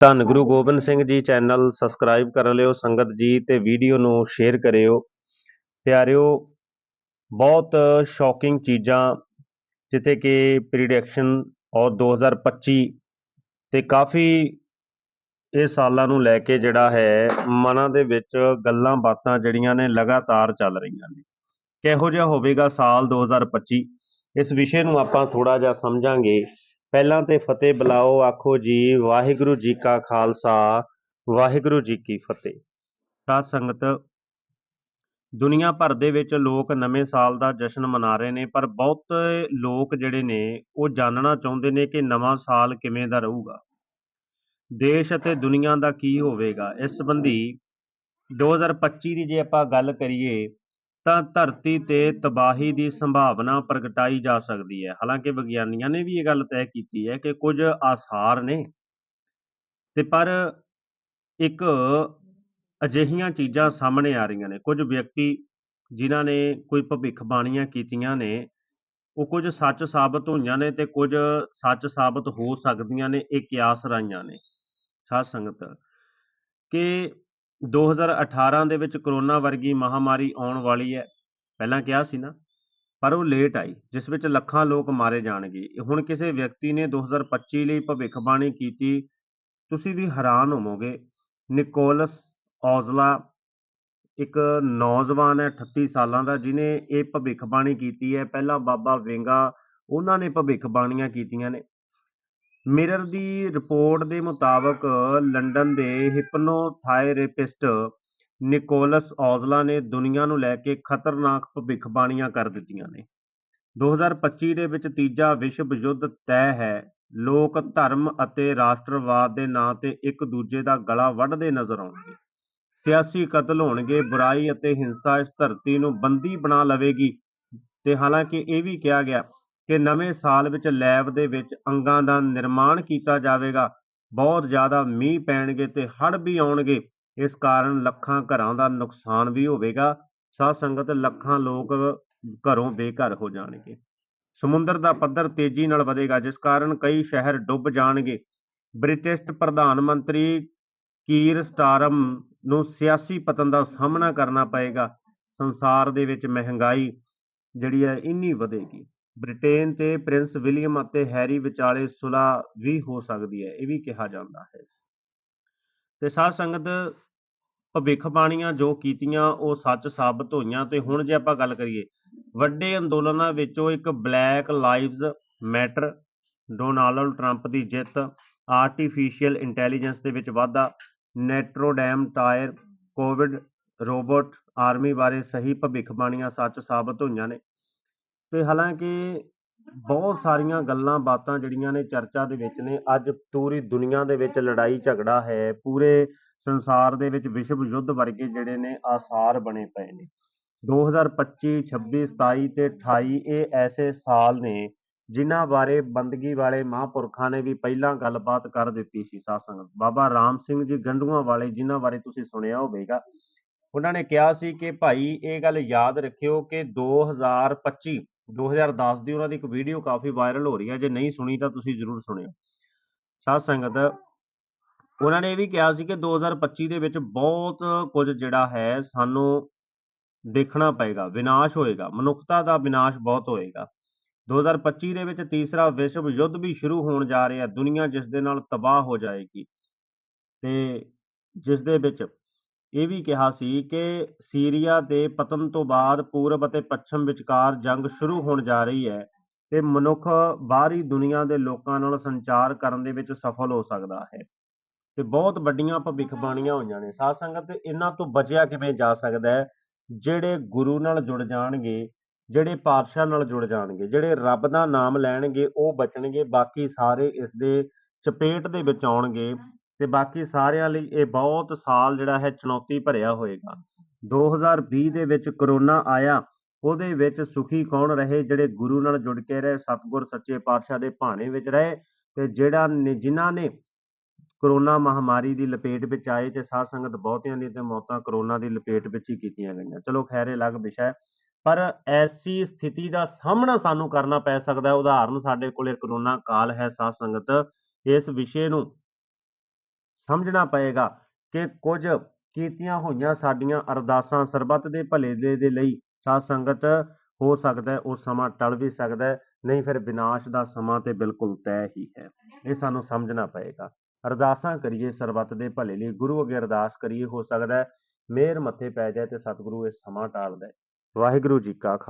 ਧੰਨ Guru Gobind Singh ji channel subscribe ਕਰ ਲਿਓ, ਸੰਗਤ ਜੀ ਤੇ ਵੀਡੀਓ ਨੂੰ ਸ਼ੇਅਰ ਕਰਿਓ। ਪਿਆਰਿਓ, ਬਹੁਤ ਸ਼ੌਕਿੰਗ ਚੀਜ਼ਾਂ, ਜਿੱਥੇ ਕਿ ਪ੍ਰੀਡਿਕਸ਼ਨ ਔਰ 2025 ਤੇ ਕਾਫੀ ਇਹ ਸਾਲਾਂ ਨੂੰ ਲੈ ਕੇ ਜਿਹੜਾ ਹੈ, ਮਨਾਂ ਦੇ ਵਿੱਚ ਗੱਲਾਂ ਬਾਤਾਂ ਜਿਹੜੀਆਂ ਨੇ ਲਗਾਤਾਰ ਚੱਲ ਰਹੀਆਂ ਨੇ। ਕਿਹੋ ਜਿਹਾ ਹੋਵੇਗਾ ਸਾਲ 2025 ਇਸ ਵਿਸ਼ੇ ਨੂੰ ਆਪਾਂ ਥੋੜਾ ਜਿਹਾ ਸਮਝਾਂਗੇ। ਪਹਿਲਾਂ ਤੇ ਫਤਿਹ ਬੁਲਾਓ, ਆਖੋ ਜੀ, ਵਾਹਿਗੁਰੂ ਜੀ ਕਾ ਖਾਲਸਾ, ਵਾਹਿਗੁਰੂ ਜੀ ਕੀ ਫਤਿਹ। ਸਾਧ ਸੰਗਤ, ਦੁਨੀਆ ਭਰ ਦੇ ਵਿੱਚ ਲੋਕ ਨਵੇਂ ਸਾਲ ਦਾ ਜਸ਼ਨ ਮਨਾ ਰਹੇ ਨੇ, ਪਰ ਬਹੁਤ ਲੋਕ ਜਿਹੜੇ ਨੇ, ਉਹ ਜਾਣਨਾ ਚਾਹੁੰਦੇ ਨੇ ਕਿ ਨਵਾਂ ਸਾਲ ਕਿਵੇਂ ਦਾ ਰਹੂਗਾ। ਦੇਸ਼ ਅਤੇ ਦੁਨੀਆ ਦਾ ਕੀ ਹੋਵੇਗਾ? ਇਸ ਸੰਬੰਧੀ 2025 ਦੀ ਜੇ ਆਪਾਂ ਗੱਲ ਕਰੀਏ ਤਾਂ ਧਰਤੀ ਤੇ ਤਬਾਹੀ ਦੀ ਸੰਭਾਵਨਾ ਪ੍ਰਗਟਾਈ ਜਾ ਸਕਦੀ ਹੈ। ਹਾਲਾਂਕਿ ਵਿਗਿਆਨੀਆਂ ਨੇ ਵੀ ਇਹ ਗੱਲ ਤੈਅ ਕੀਤੀ ਹੈ ਕਿ ਕੁਝ ਆਸਾਰ ਨੇ ਤੇ ਪਰ ਇੱਕ ਅਜਿਹੀਆਂ ਚੀਜ਼ਾਂ ਸਾਹਮਣੇ ਆ ਰਹੀਆਂ ਨੇ। ਕੁਝ ਵਿਅਕਤੀ ਜਿਨ੍ਹਾਂ ਨੇ ਕੋਈ ਭਵਿੱਖਬਾਣੀਆਂ ਕੀਤੀਆਂ ਨੇ, ਉਹ ਕੁਝ ਸੱਚ ਸਾਬਤ ਹੋਈਆਂ ਨੇ ਤੇ ਕੁਝ ਸੱਚ ਸਾਬਤ ਹੋ ਸਕਦੀਆਂ ਨੇ, ਇਹ ਕਿਆਸ ਰਾਈਆਂ ਨੇ। ਸਾਧ ਸੰਗਤ, ਕਿ 2018 ਦੇ ਵਿੱਚ ਕਰੋਨਾ ਵਰਗੀ ਮਹਾਮਾਰੀ ਆਉਣ ਵਾਲੀ ਹੈ। ਪਹਿਲਾਂ ਕਿਹਾ ਸੀ ਨਾ, ਪਰ ਉਹ ਲੇਟ ਆਈ, ਜਿਸ ਵਿੱਚ ਲੱਖਾਂ ਲੋਕ ਮਾਰੇ ਜਾਣਗੇ। ਹੁਣ ਕਿਸੇ ਵਿਅਕਤੀ ਨੇ 2025 ਲਈ ਭਵਿੱਖਬਾਣੀ ਕੀਤੀ, ਤੁਸੀਂ ਵੀ ਹੈਰਾਨ ਹੋਵੋਗੇ। ਨਿਕੋਲਸ ਔਜ਼ਲਾ ਇੱਕ ਨੌਜਵਾਨ ਹੈ 38 ਸਾਲਾਂ ਦਾ ਜਿਨੇ ਇਹ ਭਵਿੱਖਬਾਣੀ ਕੀਤੀ ਹੈ। ਪਹਿਲਾਂ ਬਾਬਾ ਵੇਂਗਾ, ਉਹਨਾਂ ਨੇ ਭਵਿੱਖਬਾਣੀਆਂ ਕੀਤੀਆਂ ਨੇ। ਮਿਰਰ ਦੀ ਰਿਪੋਰਟ ਦੇ ਮੁਤਾਬਕ ਲੰਡਨ ਦੇ ਹਿਪਨੋਥਾਇਰੇਪਿਸਟ ਨਿਕੋਲਸ ਔਜ਼ਲਾ ਨੇ ਦੁਨੀਆ ਨੂੰ ਲੈ ਕੇ ਖਤਰਨਾਕ ਭਵਿੱਖਬਾਣੀਆਂ ਕਰ ਦਿੱਤੀਆਂ ਨੇ। 2025 ਦੇ ਵਿੱਚ ਤੀਜਾ ਵਿਸ਼ਵ ਯੁੱਧ ਤੈਅ ਹੈ। ਲੋਕ ਧਰਮ ਅਤੇ ਰਾਸ਼ਟਰਵਾਦ ਦੇ ਨਾਂ ਤੇ ਇੱਕ ਦੂਜੇ ਦਾ ਗਲਾ ਵੱਢਦੇ ਨਜ਼ਰ ਆਉਣਗੇ। ਸਿਆਸੀ ਕਤਲ ਹੋਣਗੇ, ਬੁਰਾਈ ਅਤੇ ਹਿੰਸਾ ਇਸ ਧਰਤੀ ਨੂੰ ਬੰਦੀ ਬਣਾ ਲਵੇਗੀ। ਤੇ ਹਾਲਾਂਕਿ ਇਹ ਵੀ ਕਿਹਾ ਗਿਆ ਕਿ ਨਵੇਂ ਸਾਲ ਵਿੱਚ ਲੈਬ ਦੇ ਵਿੱਚ ਅੰਗਾਂ ਦਾ ਨਿਰਮਾਣ ਕੀਤਾ ਜਾਵੇਗਾ। ਬਹੁਤ ਜ਼ਿਆਦਾ ਮੀਂਹ ਪੈਣਗੇ ਤੇ ਹੜ੍ਹ ਵੀ ਆਉਣਗੇ। ਇਸ ਕਾਰਨ ਲੱਖਾਂ ਘਰਾਂ ਦਾ ਨੁਕਸਾਨ ਵੀ ਹੋਵੇਗਾ। ਸਾਧ ਸੰਗਤ ਲੱਖਾਂ ਲੋਕ ਘਰੋਂ ਬੇਘਰ ਹੋ ਜਾਣਗੇ। ਸਮੁੰਦਰ ਦਾ ਪੱਧਰ ਤੇਜ਼ੀ ਨਾਲ ਵਧੇਗਾ, ਜਿਸ ਕਾਰਨ ਕਈ ਸ਼ਹਿਰ ਡੁੱਬ ਜਾਣਗੇ। ਬ੍ਰਿਟਿਸ਼ ਪ੍ਰਧਾਨ ਮੰਤਰੀ ਕੀਰ ਸਟਾਰਮ ਨੂੰ ਸਿਆਸੀ ਪਤਨ ਦਾ ਸਾਹਮਣਾ ਕਰਨਾ ਪਏਗਾ। ਸੰਸਾਰ ਦੇ ਵਿੱਚ ਮਹਿੰਗਾਈ ਜਿਹੜੀ ਹੈ, ਇੰਨੀ ਵਧੇਗੀ। ਬ੍ਰਿਟੇਨ ਤੇ ਪ੍ਰਿੰਸ ਵਿਲੀਅਮ ਅਤੇ ਹੈਰੀ ਵਿਚਾਲੇ ਸੁਲਾ ਵੀ ਹੋ ਸਕਦੀ ਹੈ, ਇਹ ਵੀ ਕਿਹਾ ਜਾਂਦਾ ਹੈ। ਤੇ ਸਾਧ ਸੰਗਤ ਭਵਿੱਖਬਾਣੀਆਂ ਜੋ ਕੀਤੀਆਂ, ਉਹ ਸੱਚ ਸਾਬਤ ਹੋਈਆਂ ਤੇ ਹੁਣ ਜੇ ਆਪਾਂ ਗੱਲ ਕਰੀਏ, ਵੱਡੇ ਅੰਦੋਲਨਾਂ ਵਿੱਚੋਂ ਇੱਕ black lives matter Donald Trump ਦੀ ਜਿੱਤ ਆਰਟੀਫੀਸ਼ੀਅਲ ਇੰਟੈਲੀਜੈਂਸ ਦੇ ਵਿੱਚ ਵਾਧਾ Notre Dame fire covid robot army ਬਾਰੇ ਸਹੀ ਭਵਿੱਖਬਾਣੀਆਂ ਸੱਚ ਸਾਬਤ ਹੋਈਆਂ ਨੇ। ਤੇ ਹਾਲਾਂਕਿ ਬਹੁਤ ਸਾਰੀਆਂ ਗੱਲਾਂ ਬਾਤਾਂ ਜਿਹੜੀਆਂ ਨੇ ਚਰਚਾ ਦੇ ਵਿੱਚ ਨੇ, ਅੱਜ ਪੂਰੀ ਦੁਨੀਆ ਦੇ ਵਿੱਚ ਲੜਾਈ ਝਗੜਾ ਹੈ, ਪੂਰੇ ਸੰਸਾਰ ਦੇ ਵਿੱਚ ਵਿਸ਼ਵ ਯੁੱਧ ਵਰਗੇ ਜਿਹੜੇ ਨੇ ਆਸਾਰ ਬਣੇ ਪਏ ਨੇ। 2025 26 27 ਤੇ 28 ਇਹ ਐਸੇ ਸਾਲ ਨੇ ਜਿਨ੍ਹਾਂ ਬਾਰੇ ਬੰਦਗੀ ਵਾਲੇ ਮਹਾਂਪੁਰਖਾਂ ਨੇ ਵੀ ਪਹਿਲਾਂ ਗੱਲਬਾਤ ਕਰ ਦਿੱਤੀ ਸੀ ਸਾਸੰਗ ਬਾਬਾ ਰਾਮ ਸਿੰਘ ਜੀ ਗੰਡੂਆਂ ਵਾਲੇ ਜਿਨ੍ਹਾਂ ਬਾਰੇ ਤੁਸੀਂ ਸੁਣਿਆ ਹੋਵੇਗਾ, ਉਹਨਾਂ ਨੇ ਕਿਹਾ ਸੀ ਕਿ ਭਾਈ ਇਹ ਗੱਲ ਯਾਦ ਰੱਖਿਓ ਕਿ 2025 2010 ਦੀ ਉਹਨਾਂ ਦੀ ਇੱਕ ਵੀਡੀਓ ਕਾਫੀ ਵਾਇਰਲ ਹੋ ਰਹੀ ਹੈ, ਜੇ ਨਹੀਂ ਸੁਣੀ ਤਾਂ ਤੁਸੀਂ ਜ਼ਰੂਰ ਸੁਣਿਓ। ਸਾਧ ਸੰਗਤ, ਉਹਨਾਂ ਨੇ ਇਹ ਵੀ ਕਿਹਾ ਸੀ ਕਿ 2025 ਦੇ ਵਿੱਚ ਬਹੁਤ ਕੁਝ ਜਿਹੜਾ ਹੈ ਸਾਨੂੰ ਦੇਖਣਾ ਪਏਗਾ, ਵਿਨਾਸ਼ ਹੋਏਗਾ, ਮਨੁੱਖਤਾ ਦਾ ਵਿਨਾਸ਼ ਬਹੁਤ ਹੋਏਗਾ। 2025 ਦੇ ਵਿੱਚ ਤੀਸਰਾ ਵਿਸ਼ਵ ਯੁੱਧ ਵੀ ਸ਼ੁਰੂ ਹੋਣ ਜਾ ਰਿਹਾ ਦੁਨੀਆ ਜਿਸ ਦੇ ਨਾਲ ਤਬਾਹ ਹੋ ਜਾਏਗੀ। ਤੇ ਜਿਸ ਦੇ ਵਿੱਚ ਇਹ ਵੀ ਕਿਹਾ ਸੀ ਕਿ ਸੀਰੀਆ ਦੇ ਪਤਨ ਤੋਂ ਬਾਅਦ ਪੂਰਬ ਅਤੇ ਪੱਛਮ ਵਿਚਕਾਰ ਜੰਗ ਸ਼ੁਰੂ ਹੋਣ ਜਾ ਰਹੀ ਹੈ ਤੇ ਮਨੁੱਖ ਬਾਹਰੀ ਦੁਨੀਆ ਦੇ ਲੋਕਾਂ ਨਾਲ ਸੰਚਾਰ ਕਰਨ ਦੇ ਵਿੱਚ ਸਫਲ ਹੋ ਸਕਦਾ ਹੈ। ਤੇ ਬਹੁਤ ਵੱਡੀਆਂ ਭਵਿੱਖਬਾਣੀਆਂ ਹੋਈਆਂ ਨੇ। ਸਾਧ ਸੰਗਤ, ਇਹਨਾਂ ਤੋਂ ਬਚਿਆ ਕਿਵੇਂ ਜਾ ਸਕਦਾ ਹੈ? ਜਿਹੜੇ ਗੁਰੂ ਨਾਲ ਜੁੜ ਜਾਣਗੇ, ਜਿਹੜੇ ਪਾਤਸ਼ਾਹ ਨਾਲ ਜੁੜ ਜਾਣਗੇ, ਜਿਹੜੇ ਰੱਬ ਦਾ ਨਾਮ ਲੈਣਗੇ, ਉਹ ਬਚਣਗੇ, ਬਾਕੀ ਸਾਰੇ ਇਸ ਦੇ ਚਪੇਟ ਦੇ ਵਿੱਚ ਆਉਣਗੇ। ਤੇ ਬਾਕੀ ਸਾਰਿਆਂ ਲਈ ਇਹ ਬਹੁਤ ਸਾਲ ਜਿਹੜਾ ਹੈ ਚੁਣੌਤੀ ਭਰਿਆ ਹੋਏਗਾ। 2020 ਦੇ ਵਿੱਚ ਕਰੋਨਾ ਆਇਆ, ਉਹਦੇ ਵਿੱਚ ਸੁਖੀ ਕੌਣ ਰਹੇ? ਜਿਹੜੇ ਗੁਰੂ ਨਾਲ ਜੁੜ ਕੇ ਰਹੇ, ਸਤਿਗੁਰ ਸੱਚੇ ਪਾਤਸ਼ਾਹ ਦੇ ਭਾਣੇ ਵਿੱਚ ਰਹੇ ਤੇ ਜਿਹੜਾ ਜਿਨ੍ਹਾਂ ਨੇ ਕਰੋਨਾ ਮਹਾਮਾਰੀ ਦੀ ਲਪੇਟ ਵਿੱਚ ਆਏ ਤੇ ਸਾਧ ਸੰਗਤ ਬਹੁਤਿਆਂ ਦੀ ਤੇ ਮੌਤਾਂ ਕਰੋਨਾ ਦੀ ਲਪੇਟ ਵਿੱਚ ਹੀ ਕੀਤੀਆਂ ਗਈਆਂ। ਚਲੋ ਖੈਰੇ, ਇਹ ਅਲੱਗ ਵਿਸ਼ਾ ਹੈ, ਪਰ ਐਸੀ ਸਥਿਤੀ ਦਾ ਸਾਹਮਣਾ ਸਾਨੂੰ ਕਰਨਾ ਪੈ ਸਕਦਾ ਹੈ। ਉਦਾਹਰਨ ਸਾਡੇ ਕੋਲੇ ਕਰੋਨਾ ਕਾਲ ਹੈ ਸਾਧ ਸੰਗਤ, ਇਸ ਵਿਸ਼ੇ ਨੂੰ ਸਮਝਣਾ ਪਏਗਾ ਕਿ ਕੁਝ ਕੀਤੀਆਂ ਹੋਈਆਂ ਸਾਡੀਆਂ ਅਰਦਾਸਾਂ ਸਰਬੱਤ ਦੇ ਭਲੇ ਦੇ ਦੇ ਲਈ ਸਾਧ ਸੰਗਤ ਹੋ ਸਕਦਾ ਉਹ ਸਮਾਂ ਟਲ ਵੀ ਸਕਦਾ ਨਹੀਂ ਫਿਰ ਵਿਨਾਸ਼ ਦਾ ਸਮਾਂ ਤੇ ਬਿਲਕੁਲ ਤੈਅ ਹੀ ਹੈ। ਇਹ ਸਾਨੂੰ ਸਮਝਣਾ ਪਏਗਾ। ਅਰਦਾਸਾਂ ਕਰੀਏ ਸਰਬੱਤ ਦੇ ਭਲੇ ਲਈ, ਗੁਰੂ ਅੱਗੇ ਅਰਦਾਸ ਕਰੀਏ, ਹੋ ਸਕਦਾ ਹੈ ਮਿਹਰ ਮੱਥੇ ਪੈ ਜਾਏ ਤੇ ਸਤਿਗੁਰੂ ਇਹ ਸਮਾਂ ਟਾਲ ਦੇ ਵਾਹਿਗੁਰੂ ਜੀ ਕਾ ਖਾਲਸਾ।